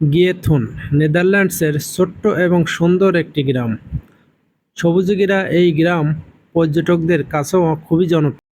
গিয়েথুন নেদারল্যান্ডসের ছোট্ট এবং সুন্দর একটি গ্রাম। সবুজগিরা এই গ্রাম পর্যটকদের কাছেও খুবই জনপ্রিয়।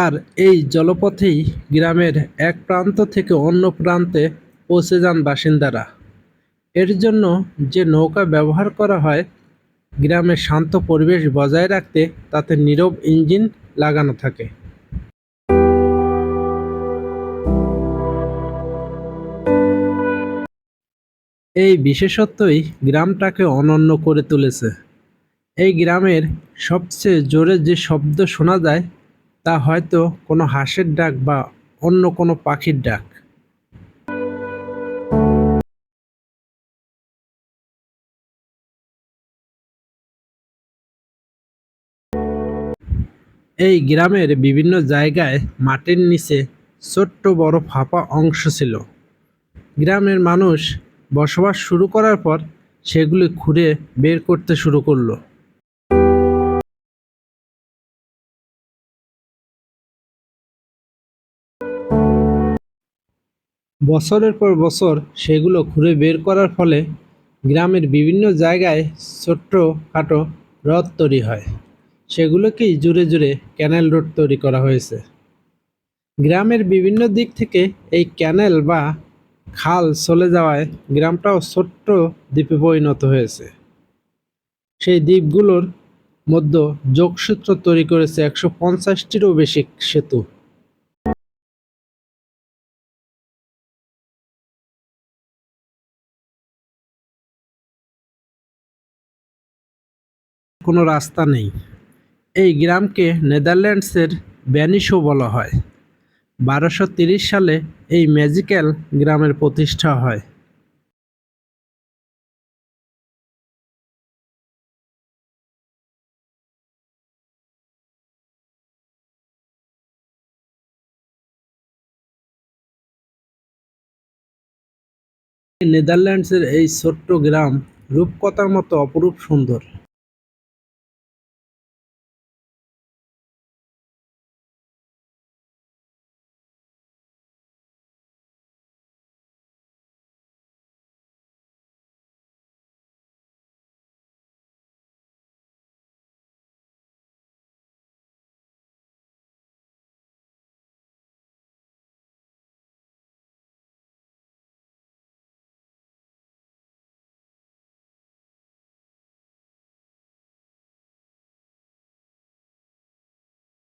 আর এই জলপথেই গ্রামের এক প্রান্ত থেকে অন্য প্রান্তে পৌঁছে যান বাসিন্দারা। এর জন্য যে নৌকা ব্যবহার করা হয়, গ্রামের শান্ত পরিবেশ বজায় রাখতে তাতে নীরব ইঞ্জিন লাগানো থাকে। এই বিশেষত্বই গ্রামটাকে অনন্য করে তুলেছে। এই গ্রামের সবচেয়ে জোরে যে শব্দ শোনা যায় তা হয়তো কোনো হাঁসের ডাক বা অন্য কোনো পাখির ডাক। এই গ্রামের বিভিন্ন জায়গায় মাটির নিচে ছোট্ট বড় ফাঁপা অংশ ছিল। গ্রামের মানুষ বসবাস শুরু করার পর সেগুলি খুঁড়ে বের করতে শুরু করল। বছরের পর বছর সেগুলো খুঁড়ে বের করার ফলে গ্রামের বিভিন্ন জায়গায় ছোট্ট খাটো হ্রদ তৈরি হয়। সেগুলোকেই জুড়ে জুড়ে ক্যানেল রোড তৈরি করা হয়েছে। গ্রামের বিভিন্ন দিক থেকে এই ক্যানেল বা খাল চলে যাওয়ায় গ্রামটাও ছোট্ট দ্বীপে পরিণত হয়েছে। সেই দ্বীপগুলোর মধ্যে যোগসূত্র তৈরি করেছে একশো পঞ্চাশটিরও বেশি সেতু। কোনো রাস্তা নেই। এই গ্রামকে নেদারল্যান্ডসের ব্যানিশও বলা হয়। বারোশো সালে এই ম্যাজিক্যাল গ্রামের প্রতিষ্ঠা হয়। নেদারল্যান্ডসের এই ছোট্ট গ্রাম রূপকথার মতো অপরূপ সুন্দর।